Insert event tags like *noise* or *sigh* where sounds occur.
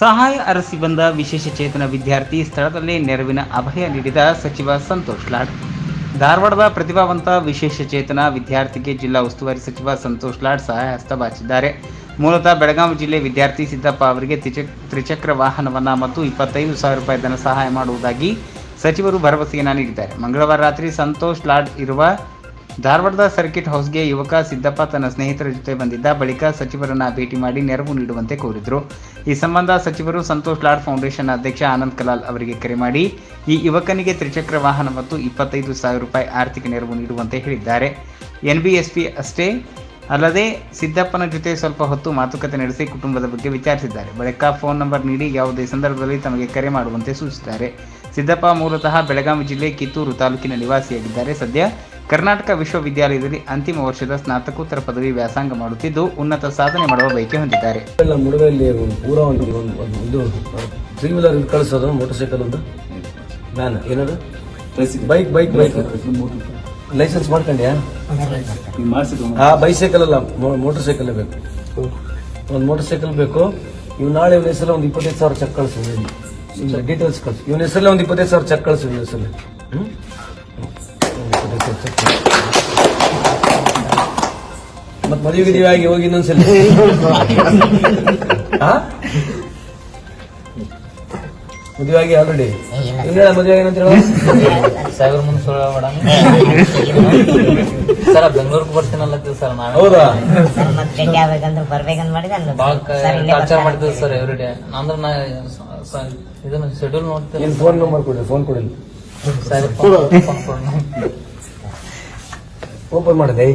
ಸಹಾಯ ಅರಸಿ ಬಂದ ವಿಶೇಷ ಚೇತನ ವಿದ್ಯಾರ್ಥಿ ಸ್ಥಳದಲ್ಲೇ ನೆರವಿನ ಅಭಯ ನೀಡಿದ ಸಚಿವ ಸಂತೋಷ್ ಲಾಡ್. ಧಾರವಾಡದ ಪ್ರತಿಭಾವಂತ ವಿಶೇಷ ಚೇತನ ವಿದ್ಯಾರ್ಥಿಗೆ ಜಿಲ್ಲಾ ಉಸ್ತುವಾರಿ ಸಚಿವ ಸಂತೋಷ್ ಲಾಡ್ ಸಹಾಯ ಹಸ್ತ ಬಾಚಿದ್ದಾರೆ. ಮೂಲತಃ ಬೆಳಗಾವಿ ಜಿಲ್ಲೆ ವಿದ್ಯಾರ್ಥಿ ಸಿದ್ದಪ್ಪ ಅವರಿಗೆ ತ್ರಿಚಕ್- ತ್ರಿಚಕ್ರ ವಾಹನವನ್ನ ಮತ್ತು ಇಪ್ಪತ್ತೈದು ಸಾವಿರ ರೂಪಾಯಿ ಧನ ಸಹಾಯ ಮಾಡುವುದಾಗಿ ಸಚಿವರು ಭರವಸೆಯನ್ನು ನೀಡಿದ್ದಾರೆ. ಮಂಗಳವಾರ ರಾತ್ರಿ ಸಂತೋಷ್ ಲಾಡ್ ಇರುವ ಧಾರವಾಡದ ಸರ್ಕಿಟ್ ಹೌಸ್ಗೆ ಯುವಕ ಸಿದ್ದಪ್ಪ ತನ್ನ ಸ್ನೇಹಿತರ ಜೊತೆ ಬಂದಿದ್ದ ಬಳಿಕ ಸಚಿವರನ್ನ ಭೇಟಿ ಮಾಡಿ ನೆರವು ನೀಡುವಂತೆ ಕೋರಿದ್ರು. ಈ ಸಂಬಂಧ ಸಚಿವರು ಸಂತೋಷ್ ಲಾಡ್ ಫೌಂಡೇಶನ್ ಅಧ್ಯಕ್ಷ ಆನಂದ್ ಕಲಾಲ್ ಅವರಿಗೆ ಕರೆ ಮಾಡಿ, ಈ ಯುವಕನಿಗೆ ತ್ರಿಚಕ್ರ ವಾಹನ ಮತ್ತು ಇಪ್ಪತ್ತೈದು ಸಾವಿರ ರೂಪಾಯಿ ಆರ್ಥಿಕ ನೆರವು ನೀಡುವಂತೆ ಹೇಳಿದ್ದಾರೆ. ಎನ್ಬಿಎಸ್ಪಿ ಅಷ್ಟೇ ಅಲ್ಲದೆ ಸಿದ್ದಪ್ಪನ ಜೊತೆ ಸ್ವಲ್ಪ ಹೊತ್ತು ಮಾತುಕತೆ ನಡೆಸಿ ಕುಟುಂಬದ ಬಗ್ಗೆ ವಿಚಾರಿಸಿದ್ದಾರೆ. ಬಳಿಕ ಫೋನ್ ನಂಬರ್ ನೀಡಿ ಯಾವುದೇ ಸಂದರ್ಭದಲ್ಲಿ ತಮಗೆ ಕರೆ ಮಾಡುವಂತೆ ಸೂಚಿಸಿದ್ದಾರೆ. ಸಿದ್ದಪ್ಪ ಮೂಲತಃ ಬೆಳಗಾವಿ ಜಿಲ್ಲೆ ಕಿತ್ತೂರು ತಾಲೂಕಿನ ನಿವಾಸಿಯಾಗಿದ್ದಾರೆ. ಸದ್ಯ ಕರ್ನಾಟಕ ವಿಶ್ವವಿದ್ಯಾಲಯದಲ್ಲಿ ಅಂತಿಮ ವರ್ಷದ ಸ್ನಾತಕೋತ್ತರ ಪದವಿ ವ್ಯಾಸಂಗ ಮಾಡುತ್ತಿದ್ದು ಉನ್ನತ ಸಾಧನೆ ಮಾಡುವ ಬಯಕೆ ಹೊಂದಿದ್ದಾರೆ. ಪೂರ ಒಂದು ಒಂದು ಒಂದು ಇದು ತ್ರೀ ವೀಲರ್ ಇದು ಕಳಿಸೋದು ಮೋಟರ್ ಸೈಕಲ್ ಒಂದು ವ್ಯಾನ್ ಏನದು? ಬೈಕ್ ಬೈಕ್ ಬೈಕ್ ಲೈಸೆನ್ಸ್ ಮಾಡ್ಕೊಂಡ್ಯಾ? ಆ ಬೈಸೈಕಲ್ ಅಲ್ಲ ಮೋಟರ್ ಸೈಕಲ್ ಬೇಕು. ಒಂದು ಮೋಟರ್ ಸೈಕಲ್ ಬೇಕು. ಇವ್ ನಾಳೆ ಇವನ ಹೆಸರಲ್ಲಿ ಒಂದು ಇಪ್ಪತ್ತೈದು ಸಾವಿರ ಚೆಕ್ ಕಳಿಸು. ಡೀಟೇಲ್ಸ್ ಕಳಿಸು. ಇವನ ಹೆಸರಲ್ಲಿ ಒಂದು ಇಪ್ಪತ್ತೈದು ಸಾವಿರ ಚೆಕ್ ಕಳಿಸು ಇವನ ಹೆಸರಲ್ಲಿ. ಹ್ಮ್? ಒಂದ್ ಇಪ್ಪತ್ತೈದು ಸಾವಿರ check ಕಳ್ಸು. ಮತ್ ಮದುವೆ ಗಿದುವೆ ಆಗಿ ಹೋಗಿ ಇನ್ನೊಂದ್ಸಲ. ಹಾ? *laughs* ಮದುವೆ ಆಗಿ ಆಲ್ರೆಡಿ ಇನ್ನೇಳ ಮದುವೆ ಆಗಿ ಅಂತ ಹೇಳ ಸಾವಿರ ಮುಂದೆ ಸುಳ್ಳು ಮೇಡಮ್ ಸರ್ ಬೆಂಗಳೂರಿಗೆ ಬರ್ತೀನಲ್ಲ ಸರ್ ನಾನು ಹೌದಾ? ಮತ್ತೆ ಆಗ್ಬೇಕಂದ್ರೆ ಬರ್ಬೇಕಂತ ಮಾಡಿದೆ ಸರ್. ಇಲ್ಲೇ ಟಾರ್ಚರ್ ಮಾಡ್ತೀವಿ ಸರ್ ಎವ್ರಿ ಡೇ ಅಂದ್ರೆ ನಾ ಇದನ್ನ ಶೆಡ್ಯೂಲ್ ನೋಡ್ತೀನಿ. ಫೋನ್ ನಂಬರ್ ಕೊಡಿ ಫೋನ್ ಕೊಡಿ ಸರ್ ಫೋನ್ ಕೊಡು. ಓಪನ್ ಮಾಡಿದೆ.